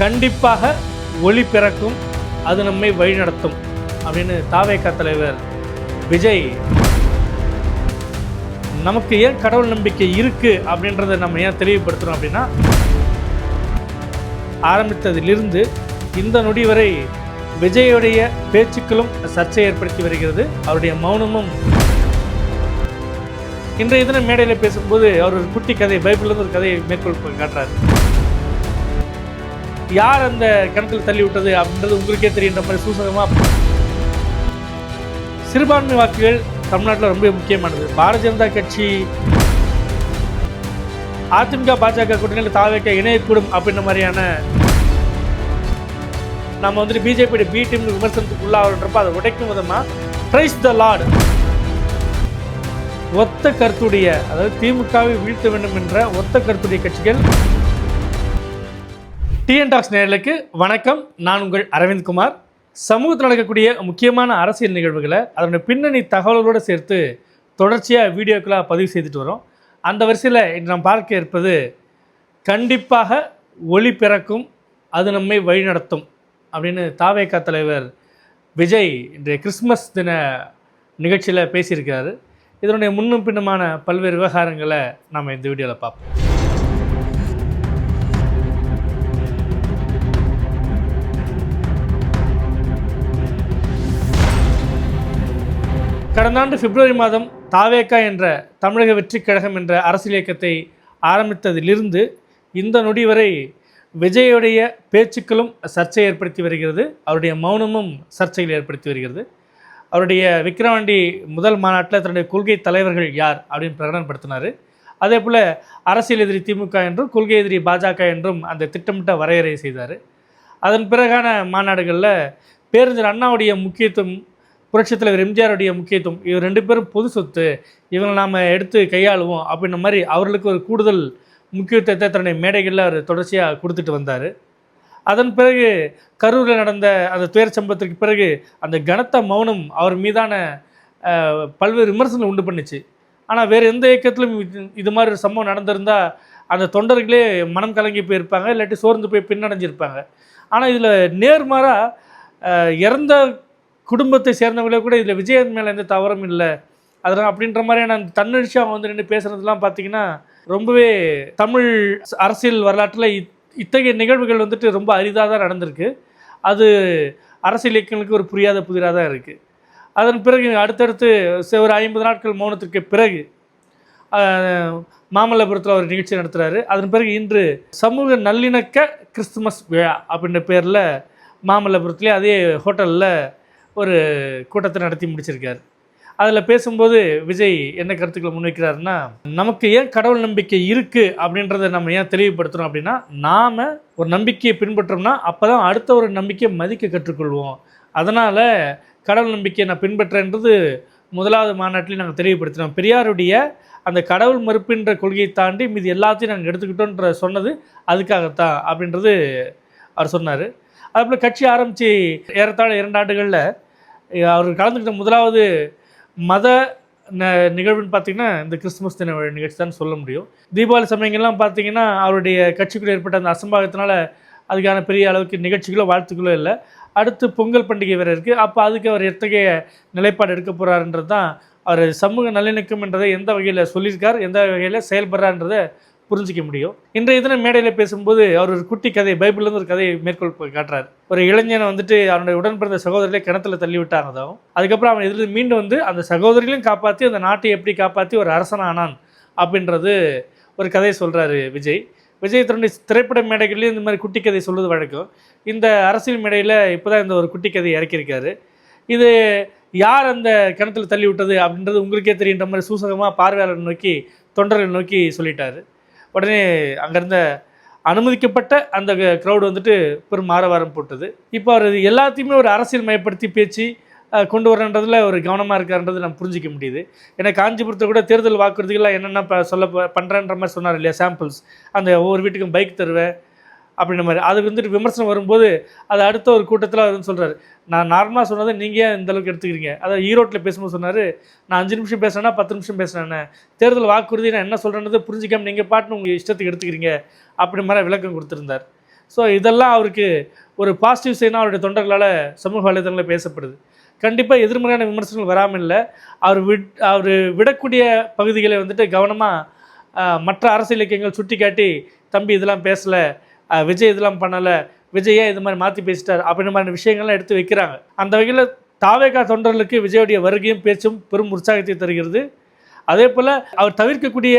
கண்டிப்பாக ஒளி பிறக்கும் அது நம்மை வழிநடத்தும் அப்படின்னு தாவேக தலைவர் விஜய் நமக்கு ஏன் கடவுள் நம்பிக்கை இருக்கு அப்படின்றத நம்ம ஏன் தெளிவுபடுத்துறோம் அப்படின்னா ஆரம்பித்ததிலிருந்து இந்த நொடி வரை விஜயுடைய பேச்சுக்களும் சர்ச்சை ஏற்படுத்தி வருகிறது அவருடைய மௌனமும். இன்றைய தினம் மேடையில் பேசும்போது அவர் ஒரு குட்டி கதை பைபிள்லேருந்து ஒரு கதையை மேற்கொள் காட்டுறாரு. யார் அந்த கிணத்துல தள்ளி விட்டது அப்படின்றது உங்களுக்கே தெரியுன்ற மாதிரி சூசகமாக சிறுபான்மை வாக்குகள் தமிழ்நாட்டில் ரொம்ப முக்கியமானது. பாரதிய ஜனதா கட்சி அதிமுக பாஜக கூட்டணியில் தாவேக்க இணையக்கூடும் அப்படின்ற மாதிரியான நம்ம வந்துட்டு பிஜேபியோட பி டீம் விமர்சனத்துக்கு உள்ளாகிறப்ப அதை உடைக்கும் விதமாக ட்ரைஸ் த லார்ட் ஒத்த கருத்துடைய அதாவது திமுகவை வீழ்த்த வேண்டும் என்ற ஒத்த கருத்துடைய கட்சிகள் டிஎன் டாக்ஸ் நேர்களுக்கு வணக்கம். நான் உங்கள் அரவிந்த் குமார். சமூகத்தில் நடக்கக்கூடிய முக்கியமான அரசியல் நிகழ்வுகளை அதனுடைய பின்னணி தகவல்களோடு சேர்த்து தொடர்ச்சியாக வீடியோக்களாக பதிவு செய்துட்டு வரோம். அந்த வரிசையில் இன்று நாம் பார்க்க இருப்பது கண்டிப்பாக ஒளி பிறக்கும் அது நம்மை வழிநடத்தும் அப்படின்னு தாவேக்கா தலைவர் விஜய் இன்றைய கிறிஸ்மஸ் தின நிகழ்ச்சியில் பேசியிருக்காரு இதனுடைய முன்னும் பின்னுமான பல்வேறு விவகாரங்களை நாம் இந்த வீடியோவில் பார்ப்போம். கடந்த ஆண்டு பிப்ரவரி மாதம் தாவேக்கா என்ற தமிழக வெற்றிக் கழகம் என்ற அரசியல் இயக்கத்தை ஆரம்பித்ததிலிருந்து இந்த நொடி வரை விஜயுடைய பேச்சுக்களும் சர்ச்சை ஏற்படுத்தி வருகிறது. அவருடைய மௌனமும் சர்ச்சைகள் ஏற்படுத்தி வருகிறது. அவருடைய விக்கிரவாண்டி முதல் மாநாட்டில் தன்னுடைய கொள்கை தலைவர்கள் யார் அப்படின்னு பிரகடனப்படுத்தினார். அதே போல் அரசியல் எதிரி திமுக என்றும் கொள்கை எதிரி பாஜக என்றும் அந்த திட்டமிட்ட வரையறை செய்தார். அதன் பிறகான மாநாடுகளில் பேரறிஞர் அண்ணாவுடைய முக்கியத்துவம் புரட்சித் தலைவர் எம்ஜிஆருடைய முக்கியத்துவம். இவர் ரெண்டு பேரும் பொது சொத்து. இவங்களை நாம் எடுத்து கையாளுவோம் அப்படின்ற மாதிரி அவர்களுக்கு ஒரு கூடுதல் முக்கியத்துவத்தை தன்னுடைய மேடைகளில் அவர் தொடர்ச்சியாக கொடுத்துட்டு வந்தார். அதன் பிறகு கரூரில் நடந்த அந்த துயர் சம்பவத்திற்கு பிறகு அந்த கனத்த மௌனம் அவர் மீதான பல்வேறு விமர்சனங்கள் உண்டு பண்ணுச்சு. ஆனால் வேறு எந்த இயக்கத்திலும் இது- இது மாதிரி ஒரு சம்பவம் நடந்திருந்தால் அந்த தொண்டர்களே மனம் கலங்கி போயிருப்பாங்க இல்லாட்டி சோர்ந்து போய் பின்னடைஞ்சிருப்பாங்க. ஆனால் இதில் நேர்மாறாக இறந்த குடும்பத்தை சேர்ந்தவங்களே கூட இதில் விஜயன் மேலே எந்த தவறும் இல்லை. அதெல்லாம் அப்படின்ற மாதிரியான அந்த தன்னெழுச்சி அவங்க வந்து நின்று பேசுகிறதுலாம் பார்த்தீங்கன்னா ரொம்பவே தமிழ் அரசியல் வரலாற்றில் இத் இத்தகைய நிகழ்வுகள் வந்துட்டு ரொம்ப அரிதாக தான் நடந்திருக்கு. அது அரசியல் இயக்கங்களுக்கு ஒரு புரியாத புதிராக தான் இருக்குது அதன் பிறகு அடுத்தடுத்து ஒரு ஐம்பது நாட்கள் மௌனத்திற்கு பிறகு மாமல்லபுரத்தில் ஒரு நிகழ்ச்சி நடத்துகிறாரு அதன் பிறகு இன்று சமூக நல்லிணக்க கிறிஸ்துமஸ் விழா அப்படின்ற பேரில் மாமல்லபுரத்துலேயே அதே ஹோட்டலில் ஒரு கூட்டத்தை நடத்தி முடிச்சிருக்காரு. அதில் பேசும்போது விஜய் என்ன கருத்துக்களை முன்வைக்கிறாருன்னா நமக்கு ஏன் கடவுள் நம்பிக்கை இருக்குது அப்படின்றத நம்ம ஏன் தெளிவுபடுத்துகிறோம் அப்படின்னா நாம் ஒரு நம்பிக்கையை பின்பற்றோம்னா அப்போ தான் அடுத்த ஒரு நம்பிக்கையை மதிக்க கற்றுக்கொள்வோம். அதனால் கடவுள் நம்பிக்கையை நான் பின்பற்றேன்றது முதலாவது மாநாட்டிலையும் நாங்கள் தெளிவுபடுத்தினோம். பெரியாருடைய அந்த கடவுள் மறுப்புன்ற கொள்கையை தாண்டி மீது எல்லாத்தையும் நாங்கள் எடுத்துக்கிட்டோன்ற சொன்னது அதுக்காகத்தான் அப்படின்றது அவர் சொன்னார். அதுபோல் கட்சி ஆரம்பித்து ஏறத்தாழ இரண்டு ஆண்டுகளில் அவர் கலந்துக்கிட்ட முதலாவது மத ந- நிகழ்வுன்னு பார்த்தீங்கன்னா இந்த கிறிஸ்துமஸ் தின நிகழ்ச்சி தான் சொல்ல முடியும். தீபாவளி சமயங்கள்லாம் பார்த்தீங்கன்னா அவருடைய கட்சிக்குள்ளே ஏற்பட்ட அந்த அசம்பாவிதத்தினால அதுக்கான பெரிய அளவுக்கு நிகழ்ச்சிகளோ வாழ்த்துக்களோ இல்லை. அடுத்து பொங்கல் பண்டிகை வேறு இருக்குது அப்போ அதுக்கு அவர் எத்தகைய நிலைப்பாடு எடுக்க போகிறாருன்றது தான் அவர் சமூக நல்லிணக்கம் என்றதை எந்த வகையில் சொல்லியிருக்கார் எந்த வகையில் செயல்படுறான்றதை புரிஞ்சிக்க முடியும். இன்றைய தினம் மேடையில் பேசும்போது அவர் ஒரு குட்டி கதை பைபிள்லேருந்து ஒரு கதையை மேற்கொள் போய் காட்டுறாரு. ஒரு இளைஞனை வந்துட்டு அவனுடைய உடன் பிறந்த கிணத்துல தள்ளி விட்டாங்கதாகவும் அதுக்கப்புறம் அவன் இதில் மீண்டும் வந்து அந்த சகோதரிகளையும் காப்பாற்றி அந்த நாட்டை எப்படி காப்பாற்றி ஒரு அரசனானான் அப்படின்றது ஒரு கதையை சொல்கிறாரு விஜய். விஜய் தன்னுடைய திரைப்பட மேடைகள்லேயும் இந்த மாதிரி குட்டி கதை சொல்வது வழக்கம். இந்த அரசியல் மேடையில் இப்போ தான் இந்த ஒரு குட்டி கதை இறக்கியிருக்காரு. இது யார் அந்த கிணத்துல தள்ளி விட்டது அப்படின்றது உங்களுக்கே தெரியுன்ற மாதிரி சூசகமாக பார்வையாளர் நோக்கி தொண்டர்கள் நோக்கி சொல்லிட்டாரு. உடனே அங்கேருந்த அனுமதிக்கப்பட்ட அந்த க்ரௌடு வந்துட்டு பெரும் ஆரவாரம் போட்டது. இப்போ அவர் எல்லாத்தையுமே ஒரு அரசியல் மயப்படுத்தி பேச்சு கொண்டு வரன்றதில் ஒரு கவனமாக இருக்காருன்றது நம்ம புரிஞ்சிக்க முடியுது. ஏன்னா காஞ்சிபுரத்தை கூட தேர்தல் வாக்குறுதிகள்லாம் என்னென்ன சொல்ல ப- மாதிரி சொன்னார் இல்லையா சாம்பிள்ஸ் அந்த ஒவ்வொரு வீட்டுக்கும் பைக் தருவேன் அப்படின்ற மாதிரி அதுக்கு வந்துட்டு விமர்சனம் வரும்போது அது அடுத்த ஒரு கூட்டத்தில் அவர் வந்து சொல்கிறாரு நான் நார்மலாக சொன்னதை நீங்கள் ஏன் இந்த அளவுக்கு எடுத்துக்கிறீங்க? அதாவது ஈரோட்டில் பேசும்போது சொன்னார் நான் அஞ்சு நிமிஷம் பேசுனேன்னா பத்து நிமிஷம் பேசுனேன்னு தேர்தல் வாக்குறுதி நான் என்ன சொல்கிறேன்னு புரிஞ்சிக்காம நீங்கள் பாட்டுன்னு உங்கள் இஷ்டத்துக்கு எடுத்துக்கிறீங்க. அப்படி மாதிரி விளக்கம் கொடுத்துருந்தார். ஸோ இதெல்லாம் அவருக்கு ஒரு பாசிட்டிவ் சைனாக அவருடைய தொண்டர்களால் சமூக வலைதளங்களில் பேசப்படுது. கண்டிப்பாக எதிர்மறையான விமர்சனங்கள் வராமல் இல்லை. அவர் விட் அவர் விடக்கூடிய பகுதிகளை வந்துட்டு கவனமாக மற்ற அரசியல் இலக்கியங்கள் சுட்டி காட்டி தம்பி இதெல்லாம் பேசலை. விஜய் இதெல்லாம் பண்ணலை விஜய் இது மாதிரி மாற்றி பேசிட்டார் அப்படின்ற மாதிரி விஷயங்கள்லாம் எடுத்து வைக்கிறாங்க. அந்த வகையில் தாவேகா தொண்டர்களுக்கு விஜயுடைய வருகையும் பேச்சும் பெரும் உற்சாகத்தை தருகிறது. அதே போல் அவர் தவிர்க்கக்கூடிய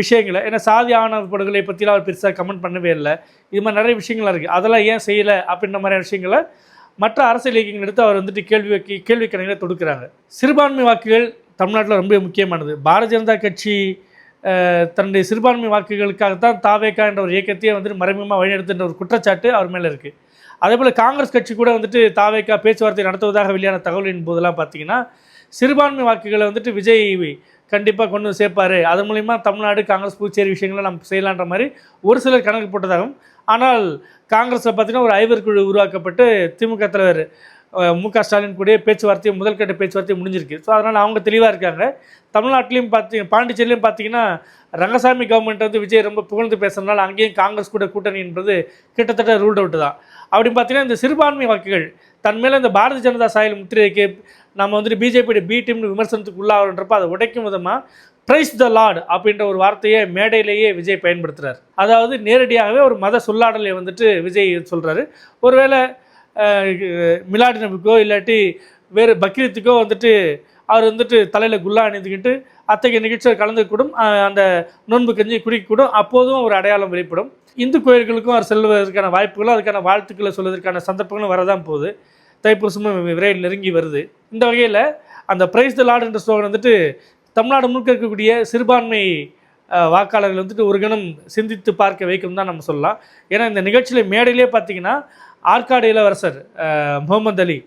விஷயங்களை ஏன்னா சாதி ஆணவ படுகொலை பற்றிலாம் அவர் பெருசாக கமெண்ட் பண்ணவே இல்லை. இது மாதிரி நிறைய விஷயங்கள்லாம் இருக்குது அதெல்லாம் ஏன் செய்யலை அப்படின்ற மாதிரியான விஷயங்களை மற்ற அரசியல் இயக்கங்கள் எடுத்து அவர் வந்துட்டு கேள்வி வைக்க கேள்வி கணக்கில் தொடுக்கிறாங்க. சிறுபான்மை வாக்குகள் தமிழ்நாட்டில் ரொம்ப முக்கியமானது. பாரதிய ஜனதா கட்சி தன்னுடைய சிறுபான்மை வாக்குகளுக்காகத்தான் தாவேக்கா என்ற ஒரு இயக்கத்தையே வந்துட்டு மறைமுகமாக வழிநடத்துன்ற ஒரு குற்றச்சாட்டு அவர் மேலே இருக்குது அதே போல் காங்கிரஸ் கட்சி கூட வந்துட்டு தாவேக்கா பேச்சுவார்த்தை நடத்துவதாக வெளியான தகவலின் போதெல்லாம் பார்த்தீங்கன்னா சிறுபான்மை வாக்குகளை வந்துட்டு விஜய் கண்டிப்பாக கொண்டு சேர்ப்பார். அதன் மூலிமா தமிழ்நாடு காங்கிரஸ் புதுச்சேரி விஷயங்களை நம்ம செய்யலான்ற மாதிரி ஒரு சிலர் கணக்கு போட்டதாகவும் ஆனால் காங்கிரஸில் பார்த்தீங்கன்னா ஒரு ஐவர் குழு உருவாக்கப்பட்டு திமுக தலைவர் மு க. ஸ்டாலின் கூட பேச்சுவார்த்தையும் முதல்கட்ட பேச்சுவார்த்தையும் முடிஞ்சிருக்கு. ஸோ அதனால் அவங்க தெளிவாக இருக்காங்க. தமிழ்நாட்டிலையும் பார்த்தீங்க பாண்டிச்சேரியிலையும் பார்த்தீங்கன்னா ரங்கசாமி கவர்மெண்ட் வந்து விஜய் ரொம்ப புகழ்ந்து பேசுறதுனால அங்கேயும் காங்கிரஸ் கூட கூட்டணி என்பது கிட்டத்தட்ட ரூல்ட் அவுட் தான். அப்படின்னு பார்த்தீங்கன்னா இந்த சிறுபான்மை வாக்குகள் தன் மேலே இந்த பாரதிய ஜனதா சாயல் முத்திரைக்கு நம்ம வந்துட்டு பிஜேபியோட பி டீம்னு விமர்சனத்துக்கு உள்ளாகிறன்றப்ப அதை உடைக்கும் விதமாக பிரைஸ் த லார்டு அப்படின்ற ஒரு வார்த்தையை மேடையிலேயே விஜய் பயன்படுத்துகிறார் அதாவது நேரடியாகவே ஒரு மத சொல்லாடலை வந்துட்டு விஜய் சொல்கிறாரு ஒருவேளை மிலாடி நபிக்கோ இல்லாட்டி வேறு பக்ரீத்துக்கோ வந்துட்டு அவர் வந்துட்டு தலையில் குல்லா அணிந்துக்கிட்டு அத்தகைய நிகழ்ச்சியில் கலந்துக்கூடும் அந்த நோன்பு கஞ்சி குடிக்கக்கூடும். அப்போதும் ஒரு அடையாளம் வெளிப்படும். இந்து கோயில்களுக்கும் அவர் செல்வதற்கான வாய்ப்புகளும் அதுக்கான வாழ்த்துக்களை சொல்வதற்கான சந்தர்ப்பங்களும் வரதான் போகுது. தைப்பூசமும் விரைவில் நெருங்கி வருது. இந்த வகையில் அந்த பிரைஸ் த லார்டு என்ற ஸ்லோகன் வந்துட்டு தமிழ்நாடு முழுக்க இருக்கக்கூடிய சிறுபான்மை வாக்காளர்கள் வந்துட்டு ஒரு கணம் சிந்தித்து பார்க்க வைக்கும் தான் நம்ம சொல்லலாம். ஏன்னா இந்த நிகழ்ச்சியில் மேடையிலே பார்த்தீங்கன்னா ஆற்காடு இளவரசர் முகமது அலி.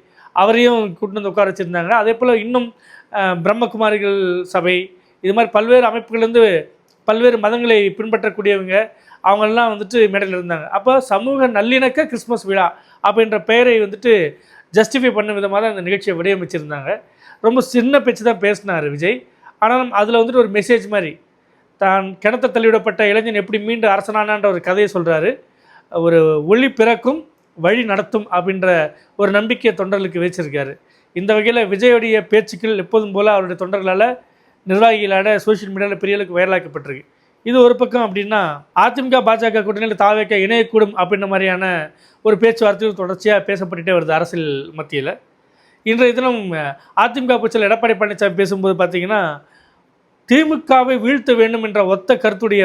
அவரையும் கூட்டு வந்து உட்கார வச்சுருந்தாங்க. அதே போல் இன்னும் பிரம்மகுமாரிகள் சபை இது மாதிரி பல்வேறு அமைப்புகள்லேருந்து பல்வேறு மதங்களை பின்பற்றக்கூடியவங்க அவங்கெல்லாம் வந்துட்டு மேடையில் இருந்தாங்க. அப்போ சமூக நல்லிணக்க கிறிஸ்மஸ் விழா அப்படின்ற பெயரை வந்துட்டு ஜஸ்டிஃபை பண்ண விதமாக தான் அந்த நிகழ்ச்சியை வடிவமைச்சிருந்தாங்க. ரொம்ப சின்ன பேச்சு தான் பேசினார் விஜய். ஆனாலும் அதில் வந்துட்டு ஒரு மெசேஜ் மாதிரி தான் கிணத்த தள்ளிவிடப்பட்ட இளைஞன் எப்படி மீண்டும் அரசனானான்ற ஒரு கதையை சொல்கிறாரு ஒரு ஒளி பிறக்கும் வழி நடத்தும் அப்படின்ற ஒரு நம்பிக்கையை தொண்டர்களுக்கு வச்சிருக்காரு இந்த வகையில் விஜயோடைய பேச்சுக்கள் எப்போதும் போல் அவருடைய தொண்டர்களால் நிர்வாகிகளால் சோஷியல் மீடியாவில் பெரிய அளவுக்கு வைரலாக்கப்பட்டிருக்கு இது ஒரு பக்கம் அப்படின்னா அதிமுக பாஜக கூட்டணியில் தாவேக்க இணையக்கூடும் அப்படின்ற மாதிரியான ஒரு பேச்சுவார்த்தையும் தொடர்ச்சியாக பேசப்பட்டுட்டே வருது அரசியல் மத்தியில். இன்றைய தினம் அதிமுக பட்சத்தில் எடப்பாடி பழனிசாமி பேசும்போது பார்த்திங்கன்னா திமுகவை வீழ்த்த வேண்டும் என்ற ஒத்த கருத்துடைய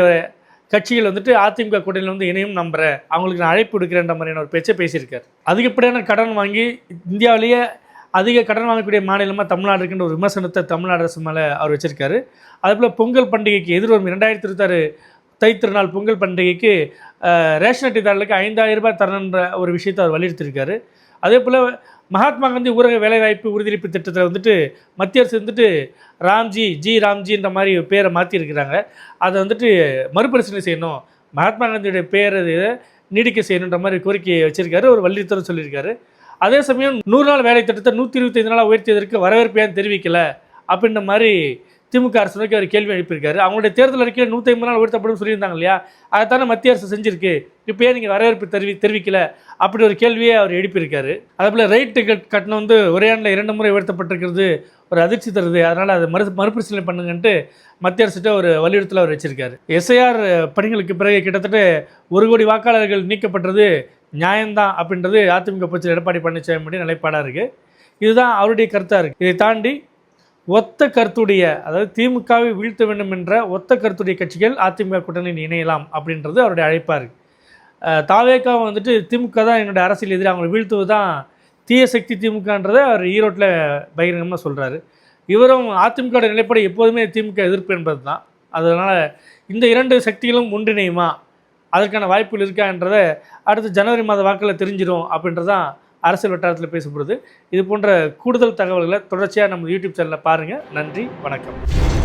கட்சிகள் வந்துட்டு அதிமுக கூட்டணியில் வந்து இணையும் நம்புகிறேன் அவங்களுக்கு நான் அழைப்பு விடுக்கிறேன்ற மாதிரியான ஒரு பேச்சை பேசியிருக்காரு. அதிகப்படியான கடன் வாங்கி இந்தியாவிலேயே அதிக கடன் வாங்கக்கூடிய மாநிலமாக தமிழ்நாடு இருக்குன்ற ஒரு விமர்சனத்தை தமிழ்நாடு அரசு மேலே அவர் வச்சிருக்காரு. அதுபோல் பொங்கல் பண்டிகைக்கு எதிர்வரும் இரண்டாயிரத்தி இருபத்தாறு தைத்திருநாள் பொங்கல் பண்டிகைக்கு ரேஷன் அட்டைதாரர்களுக்கு ஐந்தாயிரம் ரூபாய் தரணுன்ற ஒரு விஷயத்தை அவர் வலியுறுத்தியிருக்காரு. அதே போல் மகாத்மா காந்தி ஊரக வேலைவாய்ப்பு உறுதியளிப்பு திட்டத்தில் வந்துட்டு மத்திய அரசு வந்துட்டு ராம்ஜி ஜி ராம்ஜின்ற மாதிரி பேரை மாற்றிருக்கிறாங்க அதை வந்துட்டு மறுபரிசீலனை செய்யணும். மகாத்மா காந்தியுடைய பேரை நீடிக்க செய்யணுன்ற மாதிரி கோரிக்கையை வச்சிருக்காரு. ஒரு வலியுறுத்தலும் சொல்லியிருக்காரு. அதே சமயம் நூறு நாள் வேலை திட்டத்தை நூற்றி இருபத்தைந்து நாளாக உயர்த்தியதற்கு வரவேற்பு ஏன் தெரிவிக்கலை? அப்படின்ற மாதிரி திமுக அரசு நோக்கி அவர் கேள்வி எழுப்பியிருக்காரு. அவங்களுடைய தேர்தல் அறிக்கையில் நூற்றி ஐம்பது நாள் உயர்த்தப்படும் சொல்லியிருந்தாங்க இல்லையா? அதைத்தானே மத்திய அரசு செஞ்சிருக்கு. இப்போ ஏன் நீங்கள் வரவேற்பு தெரிவி தெரிவிக்கல? அப்படி ஒரு கேள்வியை அவர் எழுப்பியிருக்காரு. அதே போல் ரைட் டிக்கெட் கட்டணம் வந்து ஒரே ஆண்டில் இரண்டு முறை உயர்த்தப்பட்டிருக்கிறது ஒரு அதிர்ச்சி தருது. அதனால் அதை மறு மறுபரிசீலனை பண்ணுங்கன்ட்டு மத்திய அரசுகிட்ட ஒரு வலியுறுத்தல் அவர் வச்சிருக்காரு. எஸ்ஐஆர் பணிகளுக்கு பிறகு கிட்டத்தட்ட ஒரு கோடி வாக்காளர்கள் நீக்கப்பட்டது நியாயம்தான் அப்படின்றது அதிமுக பட்சத்தில் எடப்பாடி பழனிசாமி நிலைப்பாடாக இருக்குது இதுதான் அவருடைய கருத்தாக இருக்குது இதை தாண்டி ஒத்த கருத்துடைய அதாவது திமுகவை வீழ்த்த வேண்டும் என்ற ஒத்த கருத்துடைய கட்சிகள் அதிமுக கூட்டணியில் இணையலாம் அப்படின்றது அவருடைய அழைப்பார் தாவேக்கா வந்துட்டு திமுக தான் என்னுடைய அரசியல் எதிரி. அவங்களை வீழ்த்துவது தான் தீய சக்தி திமுகன்றதை அவர் ஈரோட்டில் பகிரங்கமாக சொல்கிறாரு இவரும் அதிமுக நிலைப்பாடு எப்போதுமே திமுக எதிர்ப்பு என்பது தான் அதனால் இந்த இரண்டு சக்திகளும் ஒன்றிணையுமா? அதற்கான வாய்ப்புகள் இருக்கான்றதை அடுத்த ஜனவரி மாத வாக்கில் தெரிஞ்சிடும் அப்படின்றதான் அரசியல் வட்டாரத்தில் பேசும்பொழுது இது போன்ற கூடுதல் தகவல்களை தொடர்ச்சியாக நம்ம யூடியூப் சேனலில் பாருங்கள் நன்றி வணக்கம்.